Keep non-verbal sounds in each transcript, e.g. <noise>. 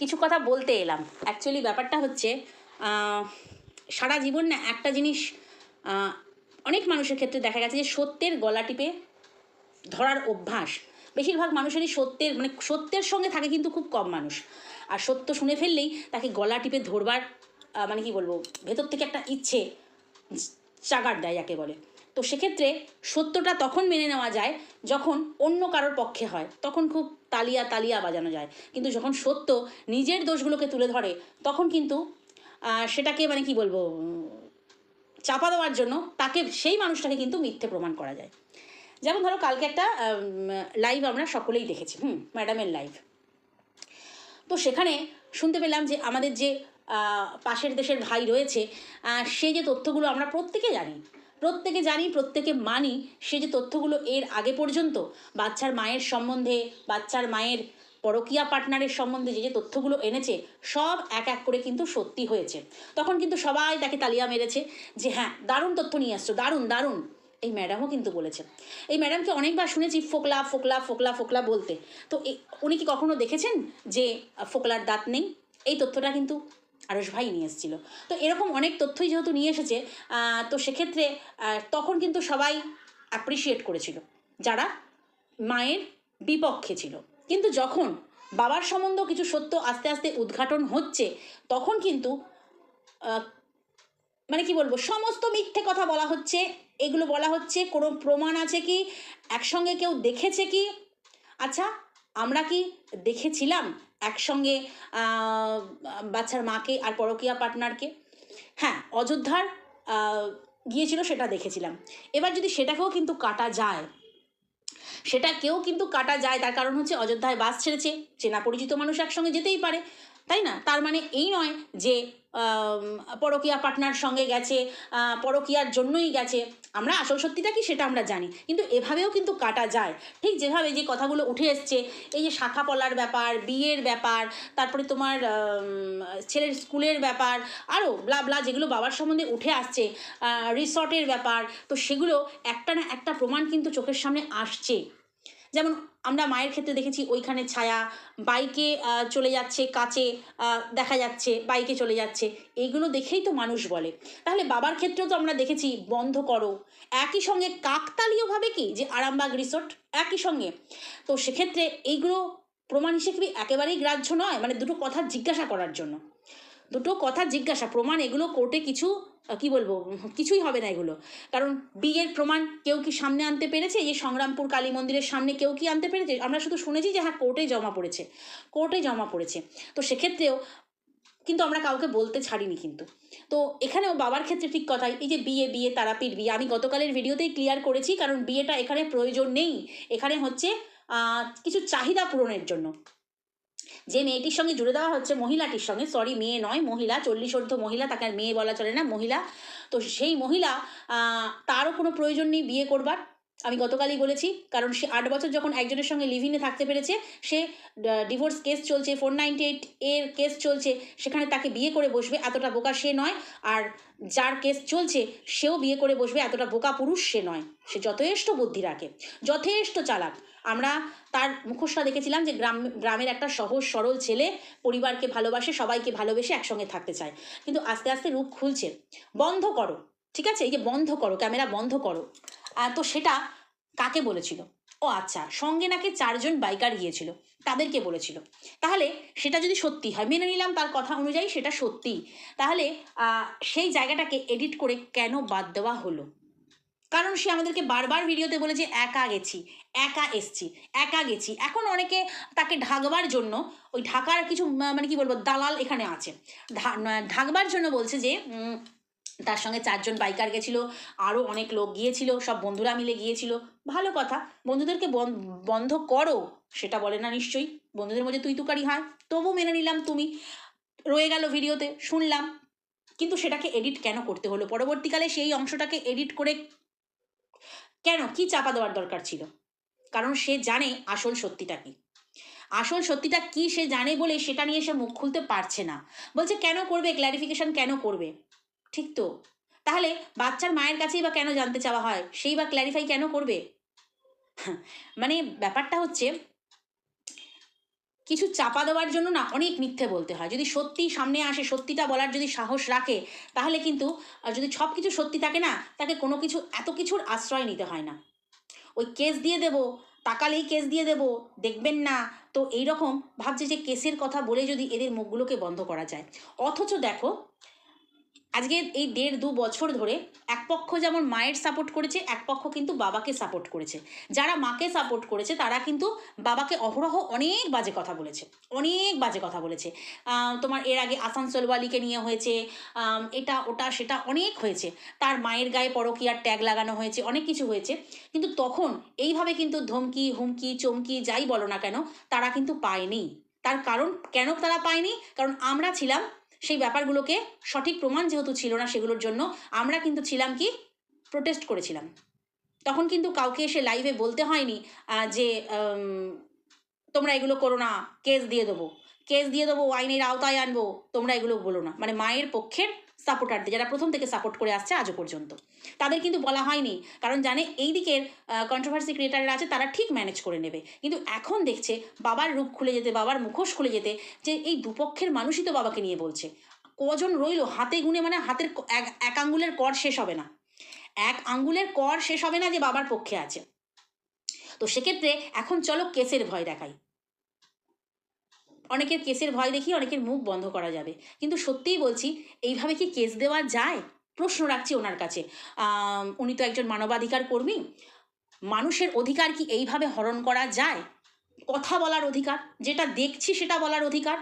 কিছু কথা বলতে এলাম। অ্যাকচুয়ালি ব্যাপারটা হচ্ছে সারা জীবন না একটা জিনিস অনেক মানুষের ক্ষেত্রে দেখা গেছে যে সত্যের গলা টিপে ধরার অভ্যাস। বেশিরভাগ মানুষেরই সত্যের মানে সত্যের সঙ্গে থাকে কিন্তু খুব কম মানুষ। আর সত্য শুনে ফেললেই তাকে গলা টিপে ধরবার মানে কি বলব, ভেতর থেকে একটা ইচ্ছে, চাগার দেয় যাকে বলে। তো সেক্ষেত্রে সত্যটা তখন মেনে নেওয়া যায় যখন অন্য কারোর পক্ষে হয়। তখন খুব তালিয়া তালিয়া বাজানো যায়। কিন্তু যখন সত্য নিজের দোষগুলোকে তুলে ধরে, তখন কিন্তু সেটাকে মানে কি বলব, চাপা দেওয়ার জন্য তাকে, সেই মানুষটাকে কিন্তু মিথ্যে প্রমাণ করা যায়। যেমন ধরো কালকে একটা লাইভ আমরা সকলেই দেখেছি, হুম ম্যাডামের লাইভ তো সেখানে শুনতে পেলাম যে আমাদের যে পাশের দেশের ভাই রয়েছে সে যে তথ্যগুলো আমরা প্রত্যেকে জানি প্রত্যেকে জানি, প্রত্যেকে মানি সে যে তথ্যগুলো এর আগে পর্যন্ত বাচ্চার মায়ের সম্বন্ধে, বাচ্চার মায়ের পরকীয়া পার্টনারের সম্বন্ধে যে যে তথ্যগুলো এনেছে, সব এক এক করে কিন্তু সত্যি হয়েছে। তখন কিন্তু সবাই তাকে তালিয়া মেরেছে যে হ্যাঁ দারুণ তথ্য নিয়ে আসছো, দারুণ দারুণ। এই ম্যাডামও কিন্তু বলেছে। এই ম্যাডামকে অনেকবার শুনেছি ফোকলা ফোকলা ফোকলা ফোকলা বলতে। তো উনি কি কখনো দেখেছেন যে ফোকলার দাঁত নেই? এই তথ্যটা কিন্তু আরস ভাই নিয়ে এসেছিল। তো এরকম অনেক তথ্যই যেহেতু নিয়ে এসেছে তো সেক্ষেত্রে তখন কিন্তু সবাই অ্যাপ্রিসিয়েট করেছিল। যারা মায়ের বিপক্ষে ছিল। কিন্তু যখন বাবার সম্বন্ধ কিছু সত্য আস্তে আস্তে উদ্ঘাটন হচ্ছে, তখন কিন্তু মানে কি বলব, সমস্ত মিথ্যে কথা বলা হচ্ছে। এগুলো বলা হচ্ছে, কোনো প্রমাণ আছে কি? একসঙ্গে কেউ দেখেছে কি? আচ্ছা আমরা কি দেখেছিলাম? একসঙ্গে বাচ্চার মাকে আর পরকিয়া পার্টনারকে। হ্যাঁ অযোধ্যার গিয়েছিল সেটা দেখেছিলাম। এবার যদি সেটাকেও কিন্তু কাটা যায় সেটা কেউ কিন্তু কাটা যায়, তার কারণ হচ্ছে অযোধ্যায় বাস ছেড়েছে, চেনা পরিচিত মানুষ একসঙ্গে যেতেই পারে। তাই না? তার মানে এই নয় যে পরকীয়া পার্টনার সঙ্গে গেছে পরকীয়ার জন্যই গেছে। আমরা আসল সত্যিটা কি সেটা আমরা জানি। কিন্তু এভাবেও কিন্তু কাটা যায়। ঠিক যেভাবে যে কথাগুলো উঠে এসছে, এই যে শাখা পলার ব্যাপার, বিয়ের ব্যাপার, তারপরে তোমার ছেলের স্কুলের ব্যাপার আরও ব্লা ব্লা যেগুলো বাবার সম্বন্ধে উঠে আসছে রিসর্টের ব্যাপার, তো সেগুলো একটা না একটা প্রমাণ কিন্তু চোখের সামনে আসছে। যেমন আমরা মায়ের ক্ষেত্রে দেখেছি ওইখানে ছায়া, বাইকে চলে যাচ্ছে কাছে দেখা যাচ্ছে, বাইকে চলে যাচ্ছে। এইগুলো দেখেই তো মানুষ বলে। তাহলে বাবার ক্ষেত্রেও তো আমরা দেখেছি বন্ধ করো। একই সঙ্গে কাকতালীয়ভাবে কি? যে আরামবাগ রিসোর্ট, একই সঙ্গে। তো সেক্ষেত্রে এইগুলো প্রমাণ হিসেবে একেবারেই গ্রাহ্য নয়? মানে দুটো কথা জিজ্ঞাসা করার জন্য। দুটো কথা জিজ্ঞাসা, প্রমাণ এগুলো কোর্টে কিছু কি বলব, কিছুই হবে না এগুলো। কারণ বিয়ের প্রমাণ কেউ কি সামনে আনতে পেরেছে? এই যে সংগ্রামপুর কালী মন্দিরের সামনে কেউ কি আনতে পেরেছে? আমরা শুধু শুনেছি যে হ্যাঁ কোর্টে জমা পড়েছে। কোর্টে জমা পড়েছে। তো সেক্ষেত্রেও কিন্তু আমরা কাউকে বলতে ছাড়িনি কিন্তু। তো এখানেও বাবার ক্ষেত্রে ঠিক কথাই, এই যে বিয়ে বিয়ে তারাপীঠ বিয়ে আমি গতকালের ভিডিওতেই ক্লিয়ার করেছি, কারণ বিয়েটা এখানে প্রয়োজন নেই। এখানে হচ্ছে কিছু চাহিদা পূরণের জন্য। যে মেয়েটির সঙ্গে জুড়ে দেওয়া হচ্ছে মহিলাটির সঙ্গে সরি মেয়ে নয়, মহিলা, চল্লিশ অর্ধ মহিলা, তাকে আর মেয়ে বলা চলে না, মহিলা। তো সেই মহিলা তারও কোনো প্রয়োজন নেই বিয়ে করবার। আমি গতকালই বলেছি, কারণ সে আট বছর যখন একজনের সঙ্গে লিভিনে থাকতে পেরেছে, সে ডিভোর্স কেস চলছে ফোর নাইনটি এইট এর কেস চলছে, সেখানে তাকে বিয়ে করে বসবে, এতটা বোকা সে নয়। আর যার কেস চলছে, সেও বিয়ে করে বসবে, এতটা বোকা পুরুষ সে নয়। সে যথেষ্ট বুদ্ধি রাখে, যথেষ্ট চালাক। আমরা তার মুখোশটা দেখেছিলাম যে গ্রাম, গ্রামের একটা সহজ, সরল ছেলে পরিবারকে ভালোবাসে, সবাইকে ভালোবেসে একসঙ্গে থাকতে চায়। কিন্তু আস্তে আস্তে রূপ খুলছে। বন্ধ করো, ঠিক আছে? এই যে বন্ধ করো, ক্যামেরা বন্ধ করো। তো সেটা কাকে বলেছিল? ও আচ্ছা সঙ্গে নাকি চারজন বাইকার গিয়েছিল, তাদেরকে বলেছিল। তাহলে সেটা যদি সত্যি হয়, মেনে নিলাম তার কথা অনুযায়ী সেটা সত্যি। তাহলে সেই জায়গাটাকে এডিট করে কেন বাদ দেওয়া হলো? কারণ সে আমাদেরকে বারবার ভিডিওতে বলেছে, একা গেছি, একা এসছি, একা গেছি। এখন অনেকে তাকে ঢাকবার জন্য, ওই ঢাকার কিছু মানে কি বলব, দালাল এখানে আছে। ঢাকবার জন্য বলছে যে তার সঙ্গে চারজন বাইকার গেছিল আরও অনেক লোক গিয়েছিল, সব বন্ধুরা মিলে গিয়েছিল। ভালো কথা, বন্ধুদেরকে বন- বন্ধ করো, সেটা বলে না নিশ্চয়ই। বন্ধুদের মধ্যে তুই তুকারি হয়, তবু মেনে নিলাম তুমি। রয়ে গেল ভিডিওতে, শুনলাম। কিন্তু সেটাকে এডিট কেন করতে হলো? পরবর্তীকালে সেই অংশটাকে এডিট করে কেন, কি চাপা দেওয়ার দরকার ছিল? কারণ সে জানে আসল সত্যিটা কি। আসল সত্যিটা কি সে জানে বলে সেটা নিয়ে সে মুখ খুলতে পারছে না। বলছে, কেন করবে? ক্ল্যারিফিকেশন কেন করবে? ঠিক তো। তাহলে বাচ্চার মায়ের কাছেই বা কেন জানতে চাওয়া হয়? সেই বা ক্ল্যারিফাই কেন করবে? মানে ব্যাপারটা হচ্ছে, কিছু চাপা দেওয়ার জন্য না অনেক মিথ্যে বলতে হয়। যদি সত্যি সামনে আসে, সত্যিটা বলার যদি সাহস রাখে, তাহলে কিন্তু যদি সব কিছু সত্যি থাকে না, তাকে কোনো কিছু, এত কিছুর আশ্রয় নিতে হয় না। ওই কেস দিয়ে দেবো, তাকালেই কেস দিয়ে দেবো, দেখবেন না, তো এই রকম ভাবছে যে কেসের কথা বলে যদি এদের মুখগুলোকে বন্ধ করা যায়। অথচ দেখো আজকে এই দেড় দু বছর ধরে এক পক্ষ যেমন মায়ের সাপোর্ট করেছে, এক পক্ষ কিন্তু বাবাকে সাপোর্ট করেছে। যারা মাকে সাপোর্ট করেছে, তারা কিন্তু বাবাকে অহরহ অনেক বাজে কথা বলেছে। অনেক বাজে কথা বলেছে। তোমার এর আগে আসানসোলওয়ালিকে নিয়ে হয়েছে এটা, ওটা, সেটা অনেক হয়েছে। তার মায়ের গায়ে পরকীয়ার ট্যাগ লাগানো হয়েছে, অনেক কিছু হয়েছে। কিন্তু তখন এইভাবে কিন্তু ধমকি, হুমকি, চমকি যাই বলো না কেন, তারা কিন্তু পায়নি। তার কারণ, কেন তারা পায়নি? কারণ আমরা ছিলাম সেই ব্যাপারগুলোকে সঠিক প্রমাণ যেহেতু ছিল না সেগুলোর জন্য আমরা কিন্তু ছিলাম কি? প্রোটেস্ট করেছিলাম। তখন কিন্তু কাউকে এসে লাইভে বলতে হয়নি যে তোমরা এগুলো করো না কেস দিয়ে দেবো। কেস দিয়ে দেবো, আইনের আওতায় আনব, তোমরা এগুলো বলো না। মানে মায়ের পক্ষের সাপোর্টারদের যারা প্রথম থেকে সাপোর্ট করে আসছে আজও পর্যন্ত। তাদের কিন্তু বলা হয়নি, কারণ জানে এই দিকের কন্ট্রোভার্সি ক্রিয়েটাররা আছে, তারা ঠিক ম্যানেজ করে নেবে। কিন্তু এখন দেখছে, বাবার রূপ খুলে যেতে, বাবার মুখোশ খুলে যেতে, যে এই দুপক্ষের মানুষই তো বাবাকে নিয়ে বলছে। কজন রইল, হাতে গুনে মানে হাতের এক আঙ্গুলের কর শেষ হবে না। এক আঙ্গুলের কর শেষ হবে না যে বাবার পক্ষে আছে। তো সেক্ষেত্রে এখন চলো কেসের ভয় দেখাই। অনেকের কেসের ভয় দেখি অনেকের মুখ বন্ধ করা যাবে। কিন্তু সত্যিই বলছি, এইভাবে কি কেস দেওয়া যায়? প্রশ্ন রাখছি ওনার কাছে। উনি তো একজন মানবাধিকার কর্মী। মানুষের অধিকার কি এইভাবে হরণ করা যায়? কথা বলার অধিকার, যেটা দেখছি সেটা বলার অধিকার।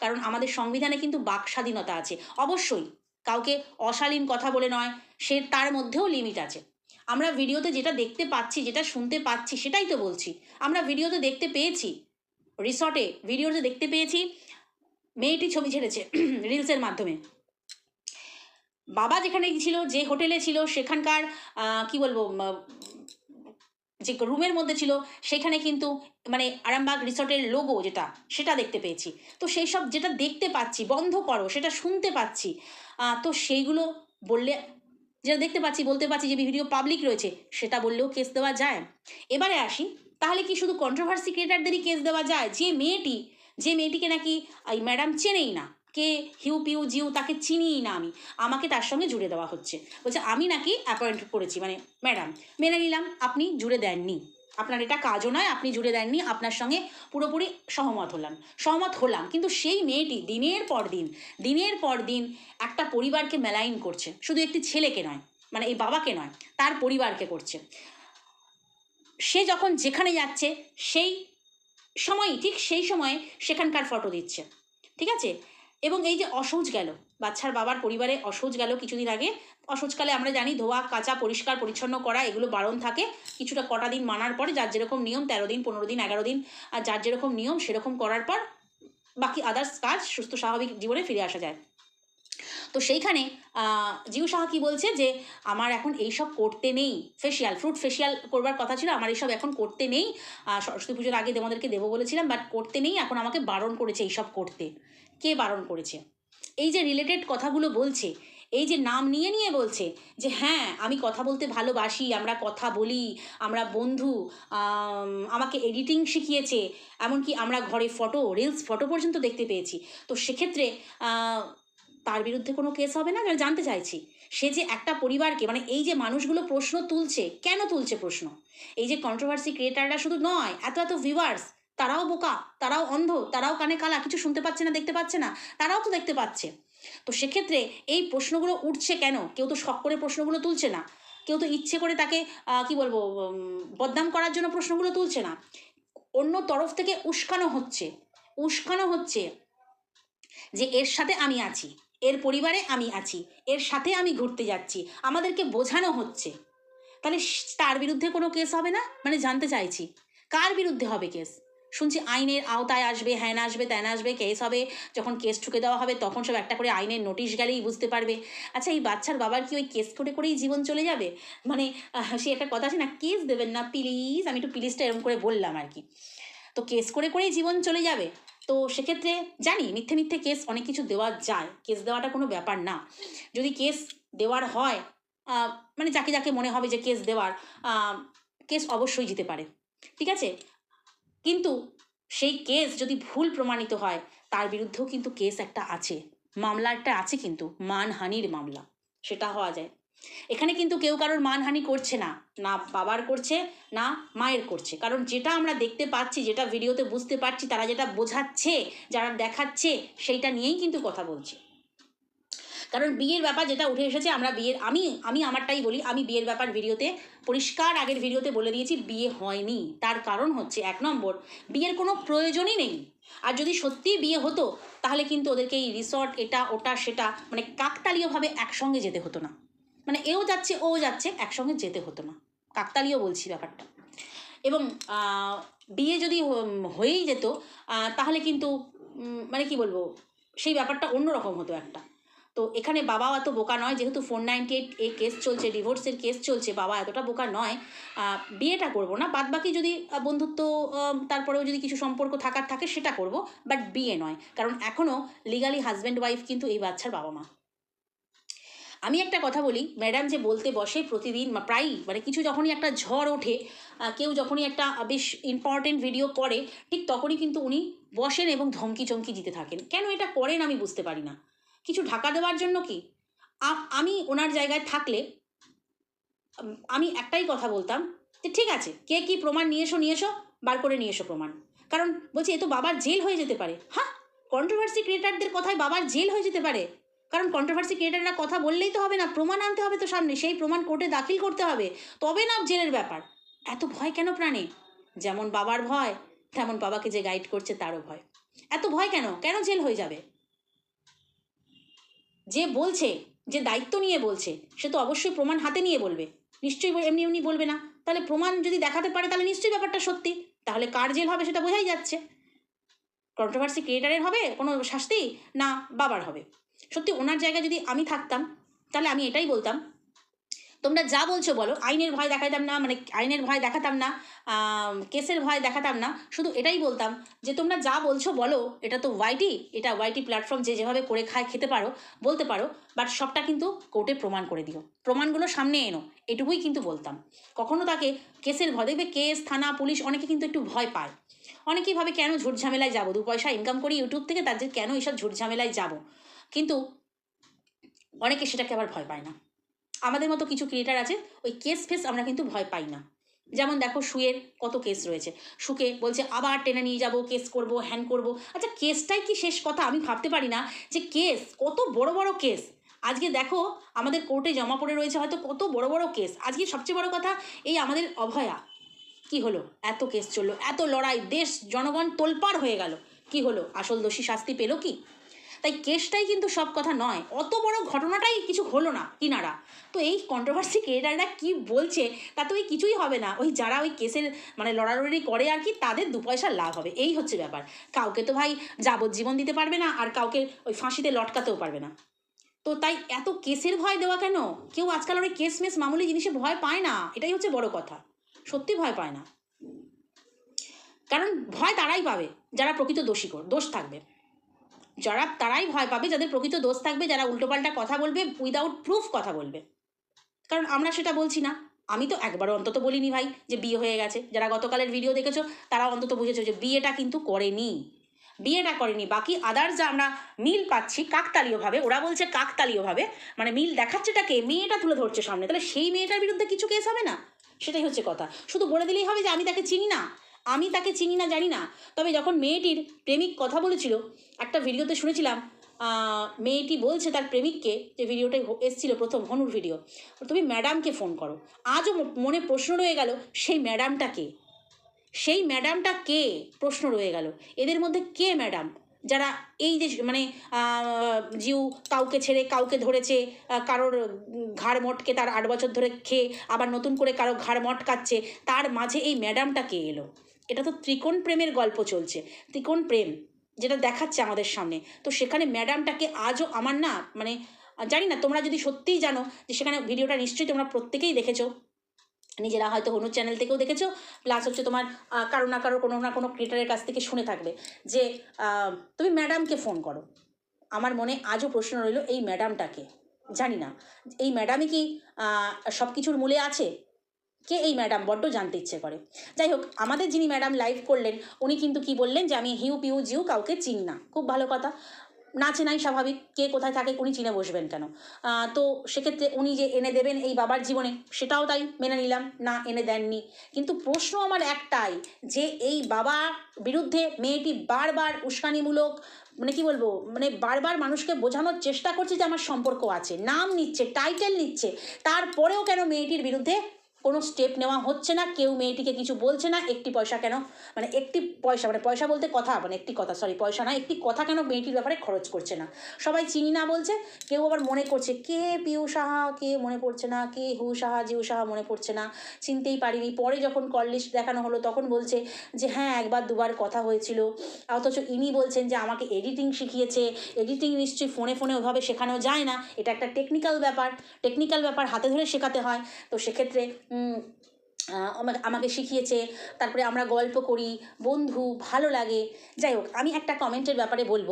কারণ আমাদের সংবিধানে কিন্তু বাক স্বাধীনতা আছে। অবশ্যই, কাউকে অশালীন কথা বলে নয়, সে তার মধ্যেও লিমিট আছে। আমরা ভিডিওতে যেটা দেখতে পাচ্ছি, যেটা শুনতে পাচ্ছি, সেটাই তো বলছি। আমরা ভিডিওতে দেখতে পেয়েছি। রিসর্টে ভিডিওতে দেখতে পেয়েছি। মেয়েটি ছবি ছেড়েছে <clears throat> রিলসের মাধ্যমে। বাবা যেখানে ছিল, যে হোটেলে ছিল, সেখানকার কি বলব যে রুমের মধ্যে ছিল, সেখানে কিন্তু মানে আরামবাগ রিসর্টের লোগো যেটা, সেটা দেখতে পেয়েছি। তো সেই সব যেটা দেখতে পাচ্ছি, বন্ধ করো, সেটা শুনতে পাচ্ছি। তো সেইগুলো বললে, যেটা দেখতে পাচ্ছি, বলতে পারছি যে ভিডিও পাবলিক রয়েছে, সেটা বললেও কেস দেওয়া যায়। এবারে আসি তাহলে কি শুধু কন্ট্রোভার্সি ক্রিয়েটারদেরই কেস দেওয়া যায়? যে মেয়েটি, যে মেয়েটিকে নাকি, এই ম্যাডাম চেনেই না। কে হিউ পিউ জিউ তাকে চিনিই না আমি। আমাকে তার সঙ্গে জুড়ে দেওয়া হচ্ছে। বলছে, আমি নাকি অ্যাপয়েন্ট করেছি। মানে ম্যাডাম মেনে নিলাম, আপনি জুড়ে দেননি। আপনার এটা কাজও নয়, আপনি জুড়ে দেননি, আপনার সঙ্গে পুরোপুরি সহমত হলাম। সহমত হলাম, কিন্তু সেই মেয়েটি দিনের পর দিন, দিনের পর দিন একটা পরিবারকে মেলাইন করছে। শুধু একটি ছেলেকে নয় মানে এই বাবাকে নয়, তার পরিবারকে করছে। সে যখন যেখানে যাচ্ছে, সেই সময়ই ঠিক সেই সময়ে সেখানকার ফটো দিচ্ছে। ঠিক আছে? এবং এই যে অসৌচ গেল, বাচ্চার বাবার পরিবারে অসৌচ গেল কিছুদিন আগে। অসৌচকালে আমরা জানি ধোয়া, কাচা, পরিষ্কার, পরিচ্ছন্ন করা, এগুলো বারণ থাকে। কিছুটা কটা দিন মানার পরে যার যেরকম নিয়ম, তেরো দিন, পনেরো দিন, এগারো দিন, আর যার যেরকম নিয়ম, সেরকম করার পর বাকি আদার্স কাজ সুস্থ, স্বাভাবিক জীবনে ফিরে আসা যায়। তো সেইখানে জিউ সাহা কি বলছে যে, আমার এখন এইসব করতে নেই ফেশিয়াল ফ্রুট ফেশিয়াল করবার কথা ছিল, আমার এইসব এখন করতে নেই সরস্বতী পুজোর আগে তোমাদেরকে দেবো বলেছিলাম বাট করতে নেই, এখন আমাকে বারণ করেছে এইসব করতে। কে বারণ করেছে? এই যে রিলেটেড কথাগুলো বলছে, এই যে নাম নিয়ে নিয়ে বলছে যে হ্যাঁ আমি কথা বলতে ভালোবাসি, আমরা কথা বলি, আমরা বন্ধু আমাকে এডিটিং শিখিয়েছে, এমনকি আমরা ঘরে ফটো রিলস ফটো পর্যন্ত দেখতে পেয়েছি। তো সেক্ষেত্রে তার বিরুদ্ধে কোনো কেস হবে না? জানতে চাইছি। সে যে একটা পরিবারকে মানে এই যে মানুষগুলো প্রশ্ন তুলছে, কেন তুলছে প্রশ্ন? এই যে কন্ট্রোভার্সি ক্রিয়েটাররা শুধু নয়, এত এত ভিউয়ার্স তারাও বোকা, তারাও অন্ধ, তারাও কানে কালা, কিছু শুনতে পাচ্ছে না, দেখতে পাচ্ছে না, তারাও তো দেখতে পাচ্ছে। তো সেক্ষেত্রে এই প্রশ্নগুলো উঠছে কেন? কেউ তো শখ করে প্রশ্নগুলো তুলছে না। কেউ তো ইচ্ছে করে তাকে কি বলব বদনাম করার জন্য প্রশ্নগুলো তুলছে না। অন্য তরফ থেকে উস্কানো হচ্ছে। উস্কানো হচ্ছে যে এর সাথে আমি আছি। এর পরিবারে আমি আছি, এর সাথে আমি ঘুরতে যাচ্ছি, আমাদেরকে বোঝানো হচ্ছে। তাহলে তার বিরুদ্ধে কোনো কেস হবে না? মানে জানতে চাইছি, কার বিরুদ্ধে হবে কেস? শুনছি আইনের আওতায় আসবে হ্যান আসবে, ত্যান আসবে, কেস হবে, যখন কেস ঠুকে দেওয়া হবে তখন সব একটা করে আইনের নোটিশ গেলেই বুঝতে পারবে। আচ্ছা এই বাচ্চার বাবার কি ওই কেস করে করেই জীবন চলে যাবে? মানে সে একটা কথা আছে না, কেস দেবেন না, প্লিজ, আমি একটু প্লিজটা এরকম করে বললাম আর কি। তো কেস করে করেই জীবন চলে যাবে? তো সেক্ষেত্রে জানি মিথ্যে মিথ্যে কেস অনেক কিছু দেওয়া যায়। কেস দেওয়াটা কোনো ব্যাপার না। যদি কেস দেওয়ার হয় মানে যাকে যাকে মনে হবে যে কেস দেওয়ার কেস অবশ্যই জিতে পারে। ঠিক আছে? কিন্তু সেই কেস যদি ভুল প্রমাণিত হয়, তার বিরুদ্ধেও কিন্তু কেস একটা আছে। মামলা একটা আছে কিন্তু, মানহানির মামলা। সেটা হওয়া যায়। এখানে কিন্তু কেউ কারোর মানহানি করছে না না বাবার করছে, না মায়ের করছে। কারণ যেটা আমরা দেখতে পাচ্ছি, যেটা ভিডিওতে বুঝতে পারছি, তারা যেটা বোঝাচ্ছে, যারা দেখাচ্ছে, সেইটা নিয়েই কিন্তু কথা বলছে। কারণ বিয়ের ব্যাপার যেটা উঠে এসেছে, আমরা বিয়ের, আমি আমি আমারটাই বলি, আমি বিয়ের ব্যাপার ভিডিওতে, পরিষ্কার আগের ভিডিওতে বলে দিয়েছি, বিয়ে হয়নি। তার কারণ হচ্ছে, এক নম্বর, বিয়ের কোনো প্রয়োজনই নেই। আর যদি সত্যিই বিয়ে হতো, তাহলে কিন্তু ওদেরকে এই রিসর্ট, এটা, ওটা, সেটা মানে কাকতালীয়ভাবে একসঙ্গে যেতে হতো না। মানে এও যাচ্ছে, ও যাচ্ছে, একসঙ্গে যেতে হতো না। কাকতালীয় বলছি ব্যাপারটা। এবং বিয়ে যদি হয়েই যেত তাহলে কিন্তু মানে কি বলব, সেই ব্যাপারটা অন্যরকম হতো একটা। তো এখানে বাবা এত বোকা নয়, যেহেতু ফোর নাইনটি এইট এ কেস চলছে, ডিভোর্সের কেস চলছে, বাবা এতটা বোকা নয় বিয়েটা করব না। বাদ বাকি যদি বন্ধুত্ব তারপরেও যদি কিছু সম্পর্ক থাকার থাকে, সেটা করব, বাট বিয়ে নয়। কারণ এখনও লিগালি হাজব্যান্ড ওয়াইফ কিন্তু এই বাচ্চার বাবা মা আমি একটা কথা বলি ম্যাডাম যে বলতে বসে প্রতিদিন প্রায়ই মানে কিছু যখনই একটা ঝড় ওঠে কেউ যখনই একটা বেশ ইম্পর্টেন্ট ভিডিও করে, ঠিক তখনই কিন্তু উনি বসেন এবং ধমকি চমকি দিতে থাকেন। কেন এটা করেন আমি বুঝতে পারি না। কিছু ঢাকা দেওয়ার জন্য কি? আমি ওনার জায়গায় থাকলে আমি একটাই কথা বলতাম যে, ঠিক আছে, কে কি প্রমাণ নিয়ে এসো নিয়ে এসো, বার করে নিয়ে এসো প্রমাণ। কারণ বলছি, এ তো বাবার জেল হয়ে যেতে পারে। হ্যাঁ কন্ট্রোভার্সি ক্রিয়েটারদের কথায় বাবার জেল হয়ে যেতে পারে। কারণ কন্ট্রোভার্সি ক্রিয়েটাররা কথা বললেই তো হবে না, প্রমাণ আনতে হবে তো সামনে, সেই প্রমাণ কোর্টে দাখিল করতে হবে, তবে না জেলের ব্যাপার। এত ভয় কেন প্রাণে? যেমন বাবার ভয়, তেমন বাবাকে যে গাইড করছে তারও ভয়। এত ভয় কেন? কেন জেল হয়ে যাবে? যে বলছে, যে দায়িত্ব নিয়ে বলছে, সে তো অবশ্যই প্রমাণ হাতে নিয়ে বলবে। নিশ্চয়ই এমনি এমনি বলবে না। তাহলে প্রমাণ যদি দেখাতে পারে, তাহলে নিশ্চয়ই ব্যাপারটা সত্যি। তাহলে কার জেল হবে সেটা বোঝাই যাচ্ছে। কন্ট্রোভার্সি ক্রিয়েটারের হবে, কোনো শাস্তি? না, বাবার হবে। সত্যি ওনার জায়গায় যদি আমি থাকতাম, তাহলে আমি এটাই বলতাম। তোমরা যা বলছো বলো, আইনের ভয় দেখাতাম না মানে আইনের ভয় দেখাতাম না কেসের ভয় দেখাতাম না, শুধু এটাই বলতাম যে তোমরা যা বলছো বলো, এটা তো ওয়াইটি এটা ওয়াইটি প্ল্যাটফর্ম যে যেভাবে করে খায়, খেতে পারো, বলতে পারো বাট সবটা কিন্তু কোর্টে প্রমাণ করে দিও। প্রমাণগুলো সামনে এনো, এটুকুই কিন্তু বলতাম। কখনো তাকে কেসের ভয় দেখবে, কেস, থানা, পুলিশ, অনেকে কিন্তু একটু ভয় পায়। অনেকেই ভাবে, কেন ঝুট ঝামেলায় যাব? দু পয়সা ইনকাম করি ইউটিউব থেকে তাদের কেন এইসব ঝুট ঝামেলায় যাব? কিন্তু অনেকে সেটাকে আবার ভয় পায় না। আমাদের মতো কিছু ক্রিয়েটার আছে, ওই কেস ফেস আমরা কিন্তু ভয় পাই না। যেমন দেখো শুয়ের কত কেস রয়েছে। সুকে বলছে, আবার টেনে নিয়ে যাব কেস করব হ্যান করব। আচ্ছা কেসটাই কি শেষ কথা? আমি ভাবতে পারি না যে কেস কত বড় বড় কেস আজকে দেখো আমাদের কোর্টে জমা পড়ে রয়েছে হয়তো কত বড় বড় কেস আজকে সবচেয়ে বড় কথা, এই আমাদের অভয়া। কি হলো? এত কেস চলল, এত লড়াই, দেশ, জনগণ তোলপাড় হয়ে গেল। কি হলো? আসল দোষী শাস্তি পেল কি? তাই কেসটাই কিন্তু সব কথা নয়। অত বড় ঘটনাটাই কিছু হলো না কিনারা। তো এই কন্ট্রোভার্সি ক্রিয়েটাররা কি বলছে তাতে ওই কিছুই হবে না। ওই যারা ওই কেসের মানে লড়ালড়ি করে আর কি, তাদের দু পয়সা লাভ হবে। এই হচ্ছে ব্যাপার। কাউকে তো ভাই যাবজ্জীবন দিতে পারবে না, আর কাউকে ওই ফাঁসিতে লটকাতেও পারবে না। তো তাই এত কেসের ভয় দেওয়া কেন? কেউ আজকাল ওই কেস মেস মামুলি জিনিসে ভয় পায় না। এটাই হচ্ছে বড় কথা। সত্যি ভয় পায় না। কারণ ভয় তারাই পাবে, যারা প্রকৃত দোষী কর দোষ থাকবে। যারা, তারাই ভয় পাবে, যাদের প্রকৃত দোষ থাকবে, যারা উল্টোপাল্টা কথা বলবে উইদাউট প্রুফ কথা বলবে। কারণ আমরা সেটা বলছি না। আমি তো একবারও অন্তত বলিনি ভাই যে বিয়ে হয়ে গেছে। যারা গতকালের ভিডিও দেখেছ, তারা অন্তত বুঝেছ যে বিয়েটা কিন্তু করেনি। বিয়েটা করেনি। বাকি আদার্স যা আমরা মিল পাচ্ছি কাকতালীয়ভাবে, ওরা বলছে কাকতালীয়ভাবে মানে মিল দেখাচ্ছেটাকে মেয়েটা তুলে ধরছে সামনে। তাহলে সেই মেয়েটার বিরুদ্ধে কিছু কেস হবে না? সেটাই হচ্ছে কথা। শুধু বলে দিলেই হবে যে আমি তাকে চিনি না। আমি তাকে চিনি না, জানি না। তবে যখন মেয়েটির প্রেমিক কথা বলেছিল, একটা ভিডিওতে শুনেছিলাম মেয়েটি বলছে তার প্রেমিককে যে ভিডিওটাই এসছিল প্রথম হনুর ভিডিও। তুমি ম্যাডামকে ফোন করো। আজও মনে প্রশ্ন রয়ে গেল, সেই ম্যাডামটা কে? সেই ম্যাডামটা কে? প্রশ্ন রয়ে গেল। এদের মধ্যে কে ম্যাডাম? যারা এই যে মানে জিউ কাউকে ছেড়ে, কাউকে ধরেছে কারোর ঘাড় মটকে তার আট বছর ধরে খেয়ে, আবার নতুন করে কারও ঘাড় মটকাচ্ছে, তার মাঝে এই ম্যাডামটা কে এলো? এটা তো ত্রিকোণ প্রেমের গল্প চলছে। ত্রিকোণ প্রেম, যেটা দেখাচ্ছে আমাদের সামনে। তো সেখানে ম্যাডামটাকে আজও আমার না মানে জানি না, তোমরা যদি সত্যিই জানো যে সেখানে ভিডিওটা নিশ্চয়ই তোমরা প্রত্যেকেই দেখেছ। নিজেরা হয়তো হনু চ্যানেল থেকেও দেখেছ প্লাস হচ্ছে তোমার কারও না কারও, কোনো না কোনো ক্রিয়েটারের কাছ থেকে শুনে থাকবে যে তুমি ম্যাডামকে ফোন করো। আমার মনে আজও প্রশ্ন রইল, এই ম্যাডামটাকে, জানি না, এই ম্যাডামই কি সব কিছুর মূলে আছে? কে এই ম্যাডাম বড্ড জানতে ইচ্ছে করে। যাই হোক, আমাদের যিনি ম্যাডাম লাইভ করলেন, উনি কিন্তু কি বললেন যে, আমি হিউ পিউ জিউ কাউকে চিন না। খুব ভালো কথা। না চেনাই স্বাভাবিক, কে কোথায় থাকে, উনি চিনে বসবেন কেন? তো সেক্ষেত্রে উনি যে এনে দেবেন এই বাবার জীবনে, সেটাও তাই মেনে নিলাম, না এনে দেননি। কিন্তু প্রশ্ন আমার একটাই, যে এই বাবা বিরুদ্ধে মেয়েটি বারবার উস্কানিমূলক মানে কি বলব মানে বারবার মানুষকে বোঝানোর চেষ্টা করছে যে আমার সম্পর্ক আছে, নাম নিচ্ছে টাইটেল নিচ্ছে, তারপরেও কেন মেয়েটির বিরুদ্ধে কোনো স্টেপ নেওয়া হচ্ছে না, কেউ মেয়েটিকে কিছু বলছে না, একটি পয়সা কেন মানে একটি পয়সা মানে পয়সা বলতে কথা মানে একটি কথা সরি পয়সা না, একটি কথা কেন মেয়েটির ব্যাপারে খরচ করছে না। সবাই চিনি না বলছে, কেউ আবার মনে করছে, কে পিউ সাহা, কে মনে পড়ছে না, কে হু সাহা, জিউ সাহা মনে পড়ছে না, চিনতেই পারিনি। পরে যখন কল লিস্ট দেখানো হলো, তখন বলছে যে হ্যাঁ একবার দুবার কথা হয়েছিল। অথচ ইনি বলছেন যে, আমাকে এডিটিং শিখিয়েছে এডিটিং নিশ্চয়ই ফোনে ফোনে ওভাবে শেখানো যায় না। এটা একটা টেকনিক্যাল ব্যাপার টেকনিক্যাল ব্যাপার হাতে ধরে শেখাতে হয়। তো সেক্ষেত্রে আমাকে শিখিয়েছে, তারপরে আমরা গল্প করি, বন্ধু, ভালো লাগে। যাই হোক, আমি একটা কমেন্টের ব্যাপারে বলব।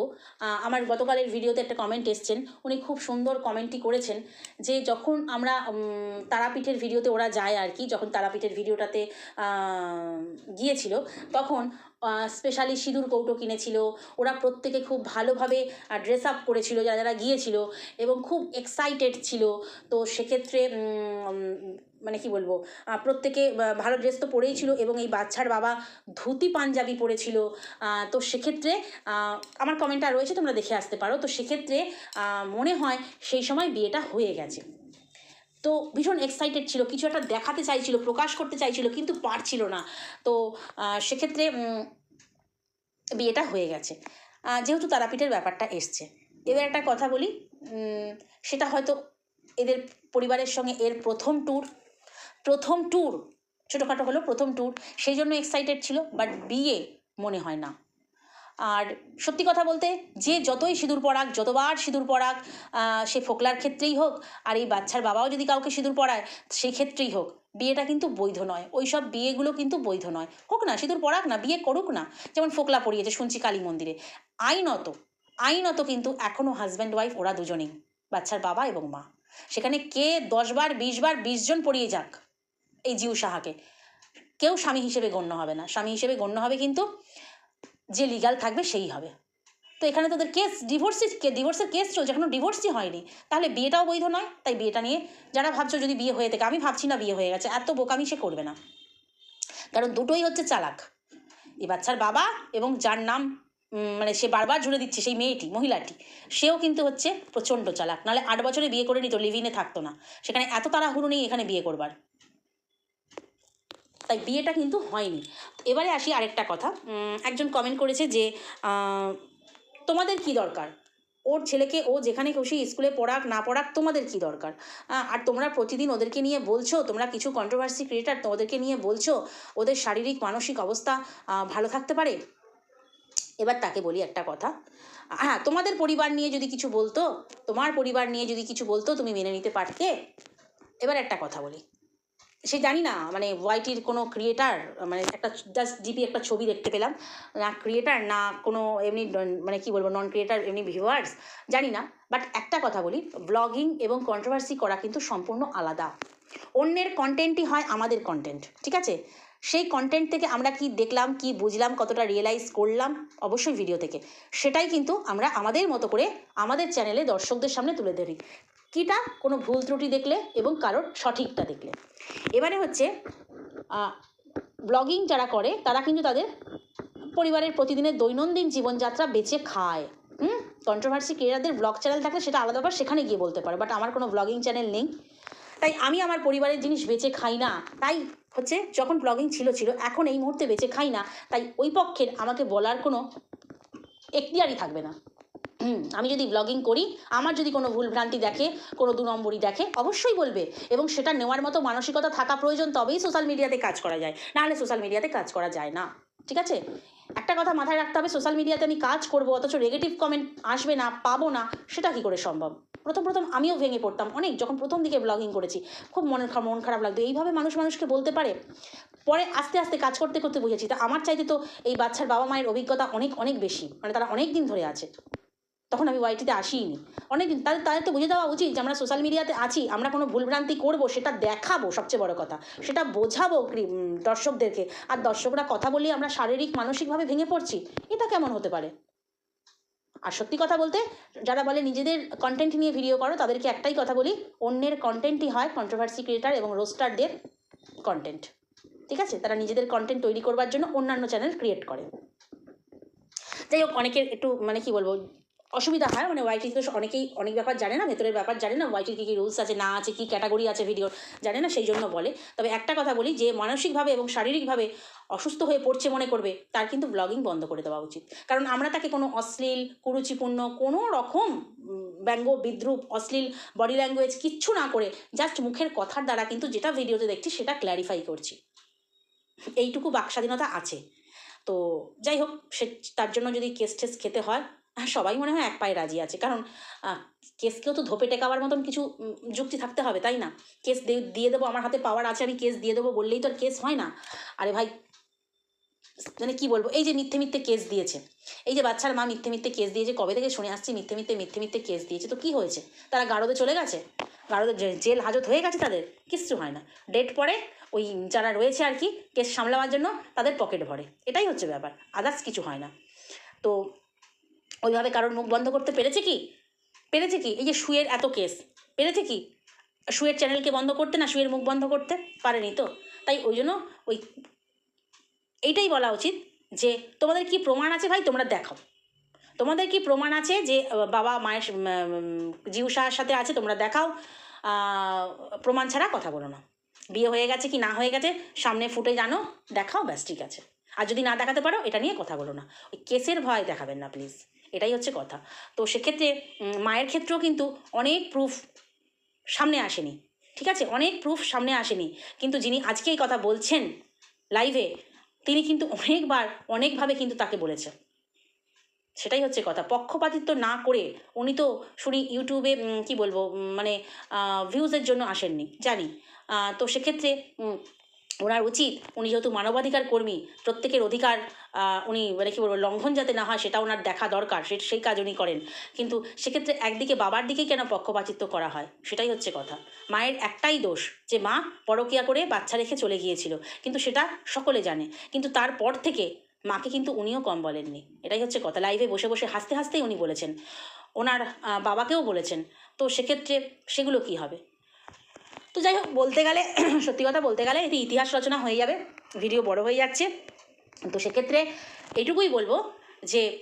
আমার গতকালের ভিডিওতে একটা কমেন্ট এসছেন, উনি খুব সুন্দর কমেন্টই করেছেন যে যখন আমরা তারাপীঠের ভিডিওতে ওরা যায় আর কি, যখন তারাপীঠের ভিডিওটাতে গিয়েছিল, তখন স্পেশালি সিঁদুর কৌটো কিনেছিল। ওরা প্রত্যেকে খুব ভালোভাবে ড্রেস আপ করেছিল, যারা যারা গিয়েছিল এবং খুব এক্সাইটেড ছিল। তো সেক্ষেত্রে মানে কি বলব প্রত্যেকে ভালো ড্রেস তো পরেই ছিল এবং এই বাচ্চার বাবা ধুতি পাঞ্জাবি পরেছিল। তো সেক্ষেত্রে আমার কমেন্টটা রয়েছে, তোমরা দেখে আসতে পারো। তো সেক্ষেত্রে মনে হয় সেই সময় বিয়েটা হয়ে গেছে। তো ভীষণ এক্সাইটেড ছিল, কিছু একটা দেখাতে চাইছিল, প্রকাশ করতে চাইছিল, কিন্তু পারছিল না। তো সেক্ষেত্রে বিয়েটা হয়ে গেছে। যেহেতু তারাপীঠের ব্যাপারটা এসছে। এবার একটা কথা বলি সেটা হয়তো এদের পরিবারের সঙ্গে এর প্রথম ট্যুর প্রথম ট্যুর ছোটোখাটো হলো প্রথম ট্যুর সেই জন্য এক্সাইটেড ছিল বাট বিয়ে মনে হয় না। আর সত্যি কথা বলতে, যে যতই সিঁদুর পরাক, যতবার সিঁদুর পরাক সে ফোকলার ক্ষেত্রেই হোক, আর এই বাচ্চার বাবাও যদি কাউকে সিঁদুর পরায় সেই ক্ষেত্রেই হোক, বিয়েটা কিন্তু বৈধ নয়। ওই সব বিয়েগুলো কিন্তু বৈধ নয়। হোক না, সিঁদুর পরাক না, বিয়ে করুক না, যেমন ফোকলা পড়িয়েছে শুনছি কালী মন্দিরে। আইনত আইনত কিন্তু এখনও হাজব্যান্ড ওয়াইফ ওরা দুজনেই, বাচ্চার বাবা এবং মা। সেখানে কে দশবার বিশবার বিশ জন পড়িয়ে যাক এই জিউ সাহাকে, কেউ স্বামী হিসেবে গণ্য হবে না। স্বামী হিসেবে গণ্য হবে কিন্তু যে লিগাল থাকবে সেই হবে। তো এখানে তোদের কেস ডিভোর্সি ডিভোর্সের কেস চলছে, এখনও ডিভোর্সই হয়নি। তাহলে বিয়েটাও বৈধ নয়, তাই বিয়েটা নিয়ে যারা ভাবছ যদি বিয়ে হয়ে থাকে, আমি ভাবছি না বিয়ে হয়ে গেছে, এত বোকামি সে করবে না। কারণ দুটোই হচ্ছে চালাক। এই বাচ্চার বাবা এবং যার নাম মানে সে বারবার জুড়ে দিচ্ছে, সেই মেয়েটি, মহিলাটি, সেও কিন্তু হচ্ছে প্রচণ্ড চালাক। নাহলে আট বছরে বিয়ে করে নিত লিভিনে থাকতো না। সেখানে এত তাড়াহুড়ো নেই এখানে বিয়ে করবার। তাই বিয়েটা কিন্তু হয়নি। এবারে আসি আরেকটা কথা। একজন কমেন্ট করেছে যে তোমাদের কি দরকার? ওর ছেলেকে ও যেখানে খুশি স্কুলে পড়াক, না পড়াক, তোমাদের কি দরকার? আর তোমরা প্রতিদিন ওদেরকে নিয়ে বলছো, তোমরা কিছু কন্ট্রোভার্সি ক্রিয়েটার ওদেরকে নিয়ে বলছো, ওদের শারীরিক, মানসিক অবস্থা ভালো থাকতে পারে? এবার তাকে বলি একটা কথা। হ্যাঁ তোমাদের পরিবার নিয়ে যদি কিছু বলতো, তোমার পরিবার নিয়ে যদি কিছু বলতো, তুমি মেনে নিতে পারতে? এবার একটা কথা বলি। সে জানি না মানে ওয়াইটির কোনো ক্রিয়েটার মানে একটা জাস্ট জিপি একটা ছবি দেখতে পেলাম, না ক্রিয়েটার না কোনো এমনি মানে কি বলব নন ক্রিয়েটার এমনি ভিউয়ার্স জানি না বাট একটা কথা বলি ব্লগিং এবং কন্ট্রোভার্সি করা কিন্তু সম্পূর্ণ আলাদা। অন্যের কন্টেন্টই হয় আমাদের কন্টেন্ট ঠিক আছে? সেই কন্টেন্ট থেকে আমরা কি দেখলাম, কি বুঝলাম, কতটা রিয়েলাইজ করলাম, অবশ্যই ভিডিও থেকে। সেটাই কিন্তু আমরা আমাদের মতো করে আমাদের চ্যানেলে দর্শকদের সামনে তুলে ধরি। কিটা, কোনো ভুল ত্রুটি দেখলে এবং কারোর সঠিকটা দেখলে। এবারে হচ্ছে ব্লগিং যারা করে, তারা কিন্তু তাদের পরিবারের প্রতিদিনের দৈনন্দিন জীবনযাত্রা বেঁচে খায়। হুম? কন্ট্রোভার্সি ক্রিয়েটারদের ব্লগ চ্যানেল থাকলে সেটা আলাদা ব্যাপার, সেখানে গিয়ে বলতে পারে বাট আমার কোনো ব্লগিং চ্যানেল নেই। তাই আমি আমার পরিবারের জিনিস বেঁচে খাই না। তাই হচ্ছে, যখন ব্লগিং ছিল ছিল, এখন এই মুহূর্তে বেঁচে খাই না। তাই ওই পক্ষের আমাকে বলার কোনো এখতিয়ারই থাকবে না। হুম, আমি যদি ব্লগিং করি, আমার যদি কোনো ভুলভ্রান্তি দেখে, কোনো দু নম্বরই দেখে, অবশ্যই বলবে। এবং সেটা নেওয়ার মতো মানসিকতা থাকা প্রয়োজন তবেই সোশ্যাল মিডিয়াতে কাজ করা যায়। নাহলে সোশ্যাল মিডিয়াতে কাজ করা যায় না। ঠিক আছে? একটা কথা মাথায় রাখতে হবে সোশ্যাল মিডিয়াতে আমি কাজ করব, অথচ নেগেটিভ কমেন্ট আসবে না, পাবো না, সেটা কী করে সম্ভব? প্রথম প্রথম আমিও ভেঙে পড়তাম অনেক যখন প্রথম দিকে ব্লগিং করেছি। খুব মনের মন খারাপ লাগতো। এইভাবে মানুষ মানুষকে বলতে পারে, পরে আস্তে আস্তে কাজ করতে করতে বুঝেছি। তা আমার চাইতে তো এই বাচ্চার বাবা মায়ের অভিজ্ঞতা অনেক অনেক বেশি। মানে তারা অনেক দিন ধরে আছে। তখন আমি ওয়াইটিতে আসিনি। অনেকদিন তাদের তাদের তো বুঝে দেওয়া উচিত যে আমরা সোশ্যাল মিডিয়াতে আছি, আমরা কোনো ভুলভ্রান্তি করব, সেটা দেখাবো সবচেয়ে বড় কথা। সেটা বোঝাবো দর্শকদেরকে। আর দর্শকরা কথা বললেই আমরা শারীরিক, মানসিকভাবে ভেঙে পড়ছি, এটা কেমন হতে পারে? আর সত্যি কথা বলতে, যারা বলে নিজেদের কন্টেন্ট নিয়ে ভিডিও করো, তাদেরকে একটাই কথা বলি, অন্যের কন্টেন্টই হয় কন্ট্রোভার্সি ক্রিয়েটার এবং রোস্টারদের কন্টেন্ট ঠিক আছে? তারা নিজেদের কন্টেন্ট তৈরি করবার জন্য অন্যান্য চ্যানেল ক্রিয়েট করে। যাই হোক, অনেকের একটু মানে কি বলব অসুবিধা হয়। মানে ওয়াইটি তো অনেকেই অনেক ব্যাপার জানে না ভেতরের ব্যাপার জানে না ওয়াইটির কী কী রুলস আছে না আছে কী ক্যাটাগরি আছে ভিডিওর জানে না সেই জন্য বলে। তবে একটা কথা বলি যে মানসিকভাবে এবং শারীরিকভাবে অসুস্থ হয়ে পড়ছে মনে করবে তার কিন্তু ব্লগিং বন্ধ করে দেওয়া উচিত। কারণ আমরা তাকে কোনো অশ্লীল কুরুচিপূর্ণ কোনো রকম ব্যঙ্গ বিদ্রুপ অশ্লীল বডি ল্যাঙ্গুয়েজ কিচ্ছু না করে জাস্ট মুখের কথার দ্বারা কিন্তু যেটা ভিডিওতে দেখছি সেটা ক্ল্যারিফাই করছি। এইটুকু বাকস্বাধীনতা আছে। তো যাই হোক সে তার জন্য যদি কেস টেস খেতে হ্যাঁ, সবাই মনে হয় এক পায়ে রাজি আছে। কারণ কেসকেও তো ধোপে টেকাবার মতন কিছু যুক্তি থাকতে হবে, তাই না? কেস দিয়ে দেবো, আমার হাতে পাওয়ার আছে, আমি কেস দিয়ে দেবো বললেই তো আর কেস হয় না। আরে ভাই মানে কি বলব, এই যে মিথ্যে মিথ্যে কেস দিয়েছে, এই যে বাচ্চার মা মিথ্যে মিথ্যে কেস দিয়েছে, কবে থেকে শুনে আসছি মিথ্যে মিথ্যে মিথ্যে মিথ্যে কেস দিয়েছে, তো কি হয়েছে? তারা গারদে চলে গেছে? গারদে জেল হাজত হয়ে গেছে তাদের? কিচ্ছু হয় না। ডেট পরে ওই যারা রয়েছে আর কি, কেস সামলাবার জন্য তাদের পকেট ভরে। এটাই হচ্ছে ব্যাপার আদার্স কিছু হয় না। তো ওইভাবে কারোর মুখ বন্ধ করতে পেরেছে কি? পেরেছে কি? এই যে শুয়ের এত কেস পেরেছে কি? শুয়ের চ্যানেলকে বন্ধ করতে না শুয়ের মুখ বন্ধ করতে পারেনি তো? তাই ওই জন্য ওই এইটাই বলা উচিত যে তোমাদের কি প্রমাণ আছে ভাই? তোমরা দেখাও। তোমাদের কি প্রমাণ আছে যে বাবা মায়ের উম, উম, জিউ শাহর সাথে আছে? তোমরা দেখাও। প্রমাণ ছাড়া কথা বলো না। বিয়ে হয়ে গেছে কি না হয়ে গেছে সামনে ফুটে জানো দেখাও ব্যাস ঠিক আছে। আর যদি না দেখাতে পারো এটা নিয়ে কথা বলো না। ওই কেসের ভয় দেখাবেন না প্লিজ এটাই হচ্ছে কথা। তো সেক্ষেত্রে মায়ের ক্ষেত্রেও কিন্তু অনেক প্রুফ সামনে আসেনি, ঠিক আছে? অনেক প্রুফ সামনে আসেনি। কিন্তু যিনি আজকে এই কথা বলছেন লাইভে তিনি কিন্তু অনেকবার, অনেকভাবে কিন্তু তাকে বলেছে সেটাই হচ্ছে কথা। পক্ষপাতিত্ব না করে উনি তো শুনি ইউটিউবে কি বলব মানে ভিউজের জন্য আসেননি, জানি। তো সেক্ষেত্রে ওনার উচিত, উনি যেহেতু মানবাধিকার কর্মী, প্রত্যেকের অধিকার উনি মানে কি বলব, লঙ্ঘন যাতে না হয় সেটা ওনার দেখা দরকার, সে, সেই কাজ উনি করেন। কিন্তু সেক্ষেত্রে একদিকে বাবার দিকেই কেন পক্ষপাতিত্ব করা হয়? সেটাই হচ্ছে কথা। মায়ের একটাই দোষ যে মা পরকিয়া করে বাচ্চা রেখে চলে গিয়েছিল, কিন্তু সেটা সকলে জানে। কিন্তু তারপর থেকে মাকে কিন্তু উনিও কম বলেননি। এটাই হচ্ছে কথা। লাইভে বসে বসে হাসতে হাসতেই উনি বলেছেন। ওনার বাবাকেও বলেছেন। তো সেক্ষেত্রে সেগুলো কি হবে? তো যাই হোক, বলতে গেলে, সত্যি কথা বলতে গেলে এটি ইতিহাস রচনা হয়ে যাবে। ভিডিও বড় হয়ে যাচ্ছে। তো সেক্ষেত্রে এটুকুই বলব যে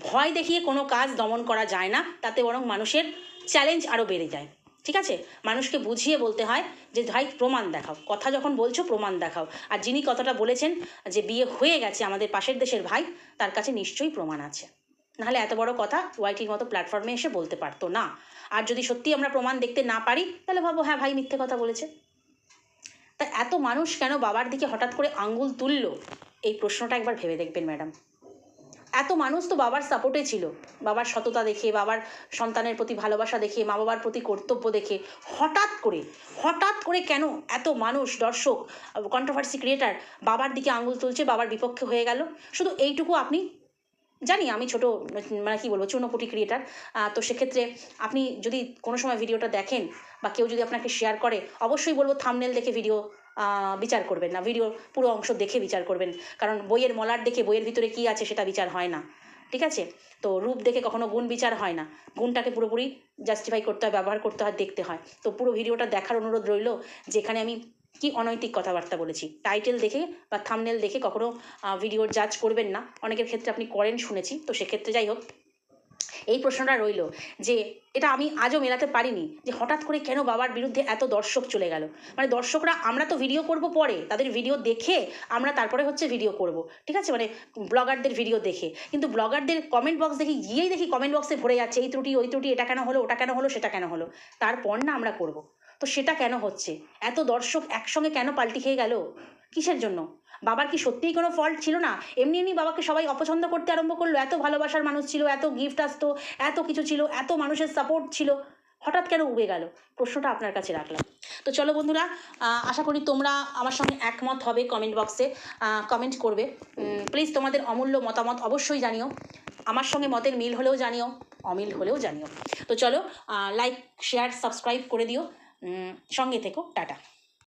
ভয় দেখিয়ে কোনো কাজ দমন করা যায় না, তাতে বরং মানুষের চ্যালেঞ্জ আরও বেড়ে যায়। ঠিক আছে? মানুষকে বুঝিয়ে বলতে হয় যে, ভাই, প্রমাণ দেখাও। কথা যখন বলছো, প্রমাণ দেখাও। আর যিনি কথাটা বলেছেন যে, বিয়ে হয়ে গেছে আমাদের পাশের দেশের ভাই, তার কাছে নিশ্চয়ই প্রমাণ আছে। নাহলে এত বড় কথা ওয়াইটির মতো প্ল্যাটফর্মে এসে বলতে পারতো না। আর যদি সত্যি আমরা প্রমাণ দেখতে না পারি, তাহলে ভাবো হ্যাঁ ভাই, মিথ্যে কথা বলেছে। তা এত মানুষ কেন বাবার দিকে হঠাৎ করে আঙ্গুল তুললো? এই প্রশ্নটা একবার ভেবে দেখবেন, ম্যাডাম। এত মানুষ তো বাবার সাপোর্টে ছিল। বাবার সততা দেখে, বাবার সন্তানের প্রতি ভালোবাসা দেখে মা বাবার প্রতি কর্তব্য দেখে। হঠাৎ করে হঠাৎ করে কেন এত মানুষ, দর্শক কন্ট্রোভার্সি ক্রিয়েটার বাবার দিকে আঙুল তুলছে, বাবার বিপক্ষে হয়ে গেল? শুধু এইটুকু আপনি জানি আমি ছোট মানে কি বলব, চূর্ণপটি ক্রিয়েটার তো সেক্ষেত্রে আপনি যদি কোনো সময় ভিডিওটা দেখেন বা কেউ যদি আপনাকে শেয়ার করে, অবশ্যই বলব থামনেল দেখে ভিডিও বিচার করবেন না। ভিডিওর পুরো অংশ দেখে বিচার করবেন। কারণ বইয়ের মলার দেখে বইয়ের ভিতরে কী আছে সেটা বিচার হয় না। ঠিক আছে? তো রূপ দেখে কখনো গুণ বিচার হয় না। গুণটাকে পুরোপুরি জাস্টিফাই করতে হয়, ব্যবহার করতে হয়, দেখতে হয়। তো পুরো ভিডিওটা দেখার অনুরোধ রইল, যেখানে আমি কি অনৈতিক কথাবার্তা বলেছি। টাইটেল দেখে বা থামনেল দেখে কখনো ভিডিওর জাজ করবেন না। অনেকের ক্ষেত্রে আপনি করেন শুনেছি। তো সেক্ষেত্রে যাই হোক, এই প্রশ্নটা রইল যে, এটা আমি আজও মেলাতে পারিনি যে হঠাৎ করে কেন বাবার বিরুদ্ধে এত দর্শক চলে গেল। মানে দর্শকরা, আমরা তো ভিডিও করব পরে। তাদের ভিডিও দেখে আমরা তারপরে হচ্ছে ভিডিও করব। ঠিক আছে? মানে ব্লগারদের ভিডিও দেখে। কিন্তু ব্লগারদের কমেন্ট বক্স দেখি গিয়েই দেখি কমেন্ট বক্সে ভরে যাচ্ছে, এই ত্রুটি, ওই ত্রুটি, এটা কেন হলো, ওটা কেন হলো, সেটা কেন হলো? তারপর না আমরা করব। তো সেটা কেন হচ্ছে? এত দর্শক একসঙ্গে কেন পাল্টি খেয়ে গেল? কিসের জন্য? বাবার কি সত্যিই কোনো ফল্ট ছিল না? এমনি এমনি বাবাকে সবাই অপছন্দ করতে আরম্ভ করল। এত ভালোবাসার মানুষ ছিল, এত গিফট আসতো, এত কিছু ছিল, এত মানুষের সাপোর্ট ছিল। হঠাৎ কেন উবে গেল? প্রশ্নটা আপনার কাছে রাখলাম। তো চলো বন্ধুরা আশা করি তোমরা আমার সঙ্গে একমত হবে কমেন্ট বক্সে কমেন্ট করবে। প্লিজ তোমাদের অমূল্য মতামত অবশ্যই জানিও। আমার সঙ্গে মতের মিল হলেও জানিও, অমিল হলেও জানিও। তো চলো লাইক শেয়ার সাবস্ক্রাইব করে দিও। সঙ্গে থেকো টাটা।